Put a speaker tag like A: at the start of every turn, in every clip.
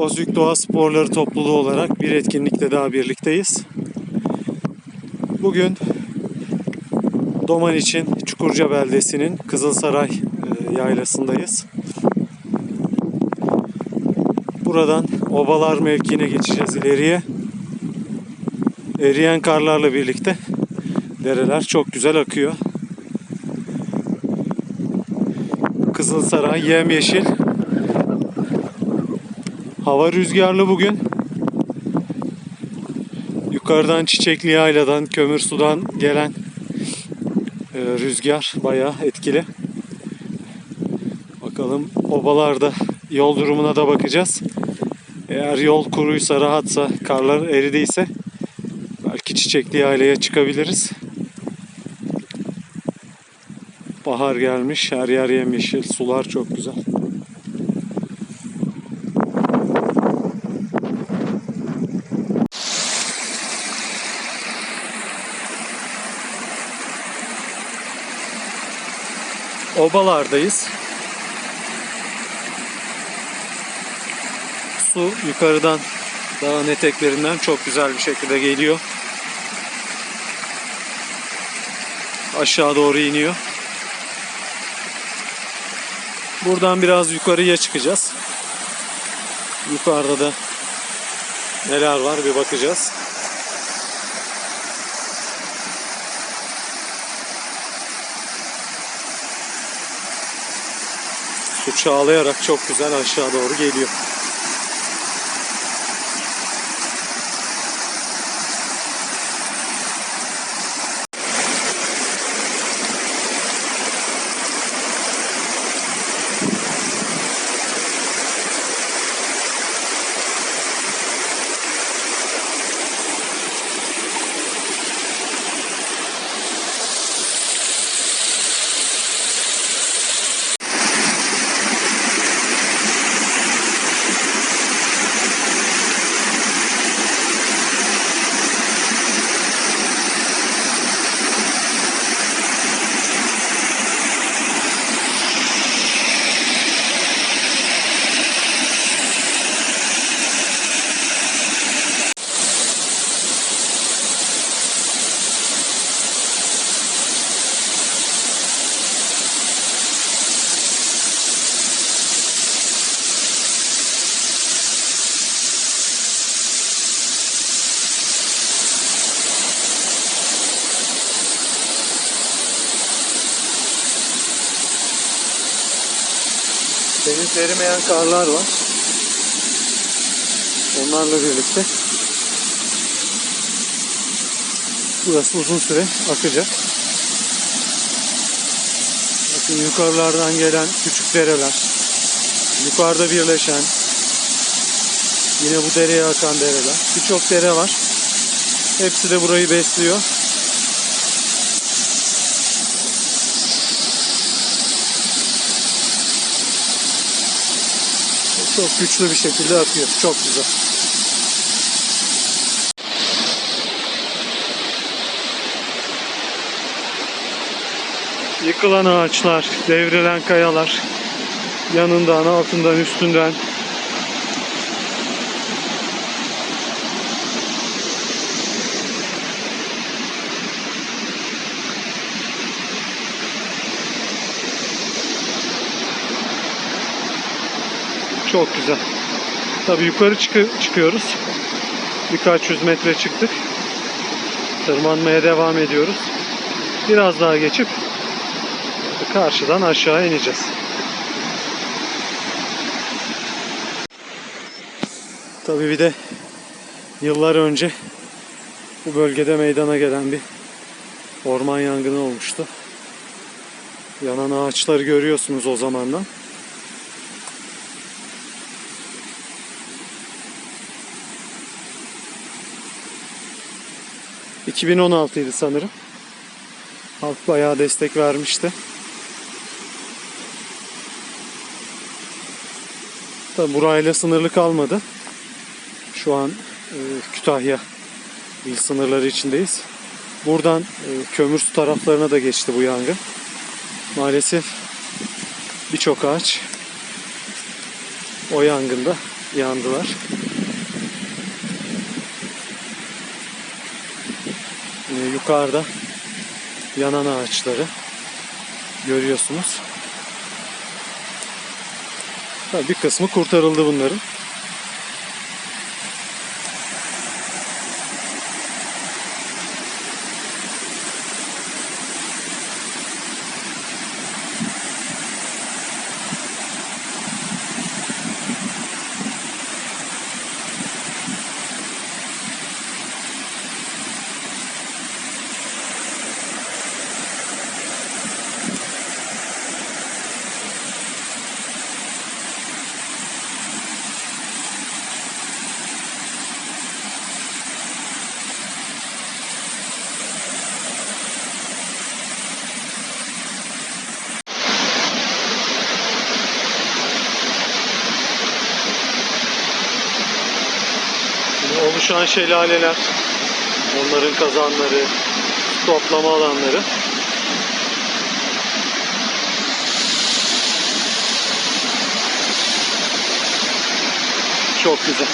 A: Ozük Doğa Sporları topluluğu olarak bir etkinlikte daha birlikteyiz. Bugün Doman için Çukurca beldesinin Kızılsaray e, yaylasındayız. Buradan Obalar mevkiine geçeceğiz ileriye. Eriyen karlarla birlikte dereler çok güzel akıyor. Kızılsaray yemyeşil. Hava rüzgarlı bugün. Yukarıdan Çiçekli Yayla'dan, Kömür Su'dan gelen e, rüzgar bayağı etkili. Bakalım obalarda yol durumuna da bakacağız. Eğer yol kuruysa, rahatsa, karlar eridiyse belki Çiçekli Yayla'ya çıkabiliriz. Bahar gelmiş, her yer yemyeşil, sular çok güzel. Obalardayız. Su yukarıdan dağın eteklerinden çok güzel bir şekilde geliyor. Aşağı doğru iniyor. Buradan biraz yukarıya çıkacağız. Yukarıda da neler var bir bakacağız. Çağlayarak çok güzel aşağı doğru geliyor. Deniz erimeyen karlar var. Onlarla birlikte burası uzun süre akacak. Bakın yukarılardan gelen küçük dereler, yukarıda birleşen, yine bu dereye akan dereler. Birçok dere var. Hepsi de burayı besliyor. Çok güçlü bir şekilde akıyor. Çok güzel. Yıkılan ağaçlar, devrilen kayalar, yanından, altından, üstünden. Çok güzel. Tabii yukarı çıkı- çıkıyoruz. Birkaç yüz metre çıktık. Tırmanmaya devam ediyoruz. Biraz daha geçip karşıdan aşağı ineceğiz. Tabii bir de yıllar önce bu bölgede meydana gelen bir orman yangını olmuştu. Yanan ağaçları görüyorsunuz o zamandan. ...2016'ydı sanırım. Halk bayağı destek vermişti. Tabi burayla sınırlı kalmadı. Şu an e, Kütahya il sınırları içindeyiz. Buradan e, Kömürsü taraflarına da geçti bu yangın. Maalesef birçok ağaç o yangında yandılar. Yine yukarıda yanan ağaçları görüyorsunuz. Bir kısmı kurtarıldı bunların. Oluşan şelaleler, onların kazanları, toplama alanları. Çok güzel.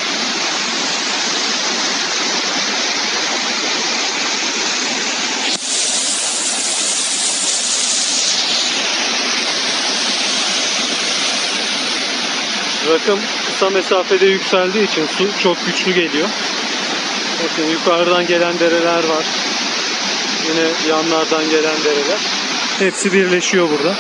A: Rakım kısa mesafede yükseldiği için su çok güçlü geliyor. Bakın yukarıdan gelen dereler var. Yine yanlardan gelen dereler. Hepsi birleşiyor burada.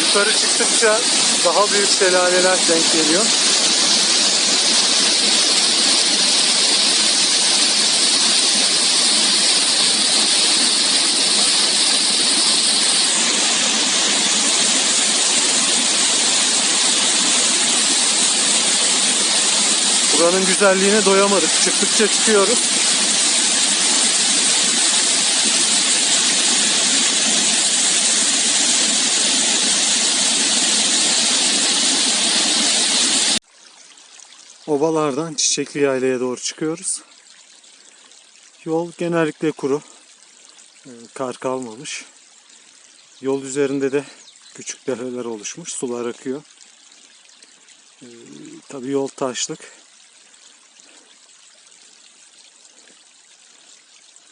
A: Yukarı çıktıkça daha büyük şelaleler denk geliyor. Buranın güzelliğine doyamadık. Çıktıkça çıkıyoruz. Obalardan Çiçekli Yayla'ya doğru çıkıyoruz. Yol genellikle kuru. Ee, Kar kalmamış. Yol üzerinde de küçük dereler oluşmuş. Sular akıyor. Ee, tabii yol taşlık.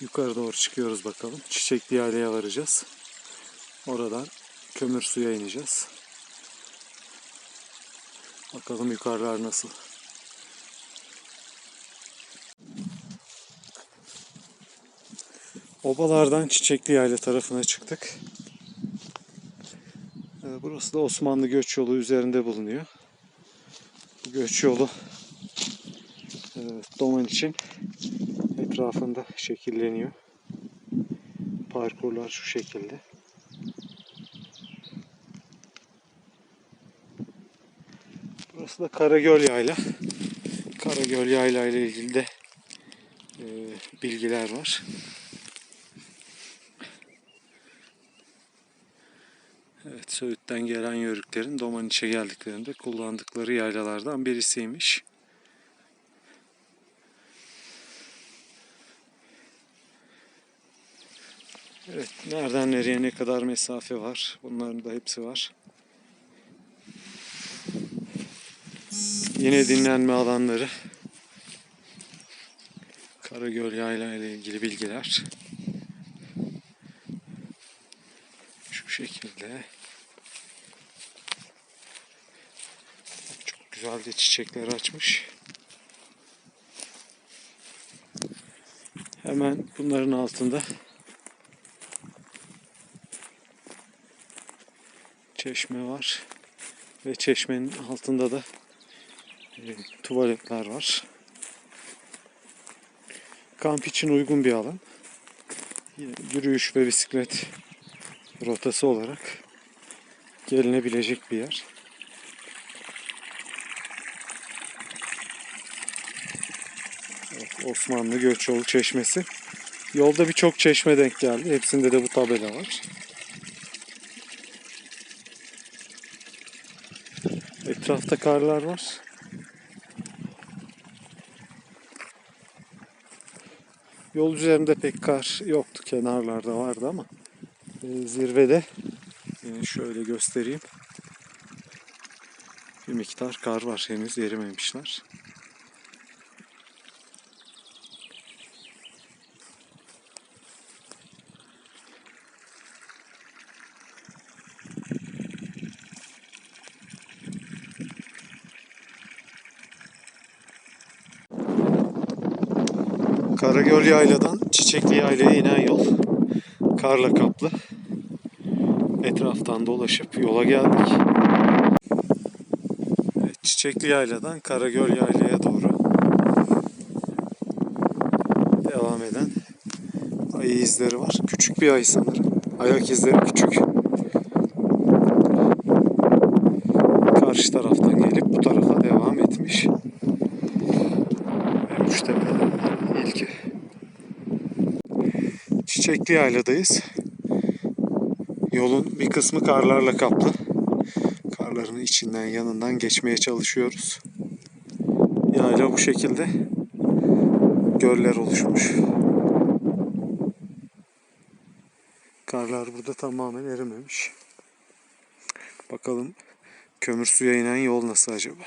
A: Yukarı doğru çıkıyoruz bakalım. Çiçekli Yayla'ya varacağız. Oradan kömür suya ineceğiz. Bakalım yukarılar nasıl. Obalardan Çiçekli Yayla tarafına çıktık. Ee, Burası da Osmanlı göç yolu üzerinde bulunuyor. Bu göç yolu e, Doman için etrafında şekilleniyor. Parkurlar şu şekilde. Burası da Karagöl Yayla. Karagöl Yayla ile ilgili de e, bilgiler var. Evet, Söğüt'ten gelen yörüklerin Domaniç'e geldiklerinde kullandıkları yaylalardan birisiymiş. Evet, nereden nereye ne kadar mesafe var? Bunların da hepsi var. Yine dinlenme alanları. Karagöl Yayla ile ilgili bilgiler. Şu şekilde. Çok güzel de çiçekler açmış. Hemen bunların altında çeşme var. Ve çeşmenin altında da e, tuvaletler var. Kamp için uygun bir alan. Yine Yürüyüş ve bisiklet rotası olarak gelinebilecek bir yer. Evet, Osmanlı Göçoğlu Çeşmesi. Yolda birçok çeşme denk geldi. Hepsinde de bu tabela var. Etrafta karlar var. Yol üzerinde pek kar yoktu. Kenarlarda vardı ama e, zirvede e, şöyle göstereyim. Bir miktar kar var henüz erimemişler. Karagöl Yayla'dan Çiçekli Yayla'ya inen yol. Karla kaplı. Etraftan dolaşıp yola geldik. Evet, Çiçekli Yayla'dan Karagöl Yayla'ya doğru devam eden ayı izleri var. Küçük bir ay sanırım. Ayak izleri küçük. Karşı taraftan gelip bu tarafa devam etmiş. Ve Müştepe'den ilki. Çiçekli Yayladayız. Yolun bir kısmı karlarla kaplı. Karların içinden yanından geçmeye çalışıyoruz. Yayla bu şekilde göller oluşmuş. Karlar burada tamamen erimemiş. Bakalım kömür suya inen yol nasıl acaba?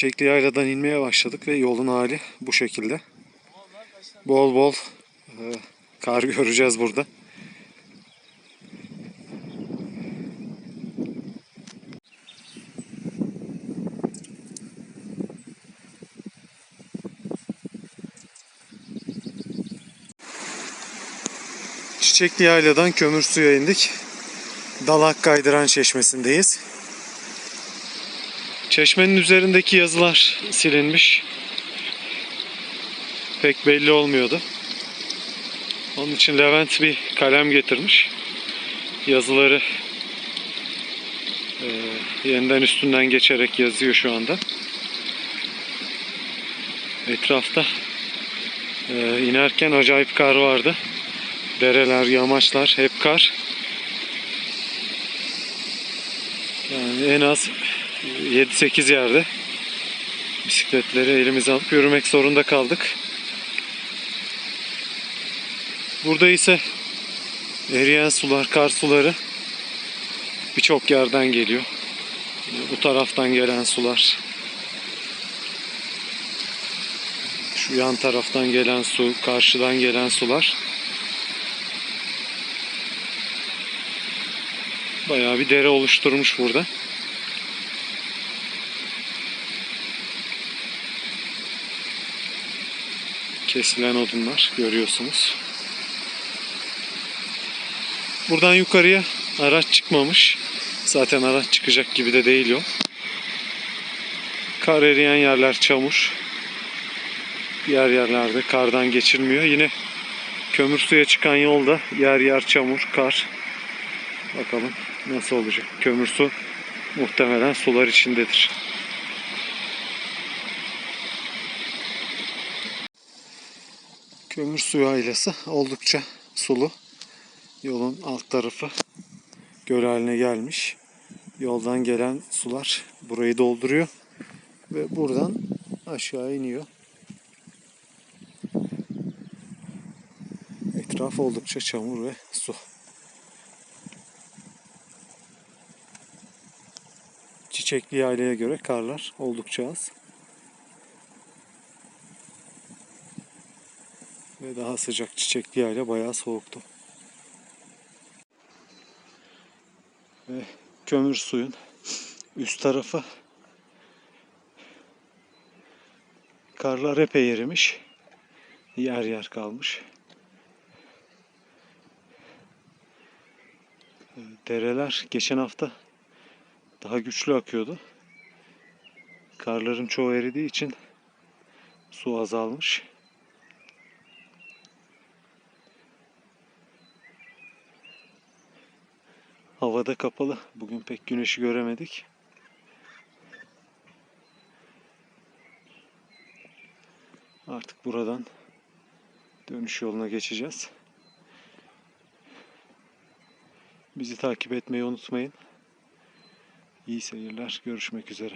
A: Çiçekli yayladan inmeye başladık ve yolun hali bu şekilde. Bol bol e, kar göreceğiz burada. Çiçekli yayladan kömür suya indik. Dalak Kaydıran Çeşmesi'ndeyiz. Çeşmenin üzerindeki yazılar silinmiş. Pek belli olmuyordu. Onun için Levent bir kalem getirmiş. Yazıları e, yeniden üstünden geçerek yazıyor şu anda. Etrafta e, inerken acayip kar vardı. Dereler, yamaçlar hep kar. Yani en az 7-8 yerde bisikletleri elimize alıp yürümek zorunda kaldık. Burada ise eriyen sular, kar suları birçok yerden geliyor. Bu taraftan gelen sular. Şu yan taraftan gelen su, karşıdan gelen sular. Bayağı bir dere oluşturmuş burada. Kesilen odunlar görüyorsunuz. Buradan yukarıya araç çıkmamış. Zaten araç çıkacak gibi de değil yol. Kar eriyen yerler çamur. Diğer yerlerde kardan geçilmiyor. Yine kömür suya çıkan yolda yer yer çamur, kar. Bakalım nasıl olacak. Kömür su muhtemelen sular içindedir. Kömür suyu ailesi oldukça sulu. Yolun alt tarafı göl haline gelmiş. Yoldan gelen sular burayı dolduruyor ve buradan aşağı iniyor. Etraf oldukça çamur ve su. Çiçekli yaylaya göre karlar oldukça az. Ve daha sıcak çiçekli yayla bayağı soğuktu. Ve kömür suyun üst tarafı karlar epey erimiş. Yer yer kalmış. Dereler geçen hafta daha güçlü akıyordu. Karların çoğu eridiği için su azalmış. Havada kapalı. Bugün pek güneşi göremedik. Artık buradan dönüş yoluna geçeceğiz. Bizi takip etmeyi unutmayın. İyi seyirler. Görüşmek üzere.